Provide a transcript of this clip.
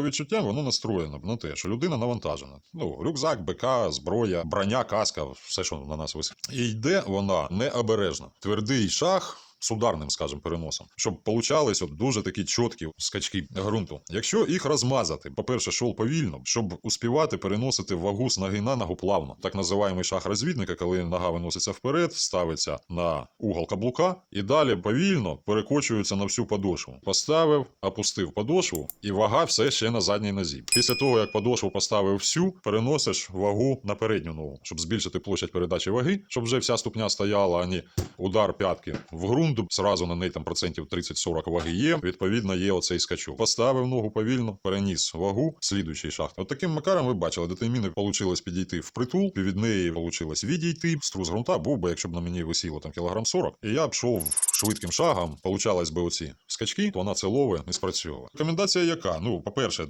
По відчуттям воно настроєно на те, що людина навантажена. Ну, рюкзак, БК, зброя, броня, каска, все, що на нас висить. І йде вона необережно. Твердий шаг. З ударним, скажімо, переносом, щоб получались от дуже такі чіткі скачки ґрунту. Якщо їх розмазати, по-перше, шов повільно, щоб успівати переносити вагу з ноги на ногу плавно. Так називаємий шаг розвідника, коли нога виноситься вперед, ставиться на угол каблука і далі повільно перекочується на всю подошву. Поставив, опустив подошву, і вага все ще на задній нозі. Після того, як подошву поставив всю, переносиш вагу на передню ногу, щоб збільшити площадь передачі ваги, щоб вже вся ступня стояла, а не удар п'ятки в ґрунт, зразу на неї там процентів 30-40 ваги є. Відповідно, є оцей скачок. Поставив ногу повільно, переніс вагу, слідуючий шаг. От таким макаром ви бачили, до тієї міни вийшло підійти в притул, від неї вийшло відійти. Струс ґрунта був би, якщо б на мені висіло там кілограм 40, і я б йшов швидким шагом, получалось би оці скачки, то вона це лове не спрацьовує. Рекомендація яка? Ну, по-перше,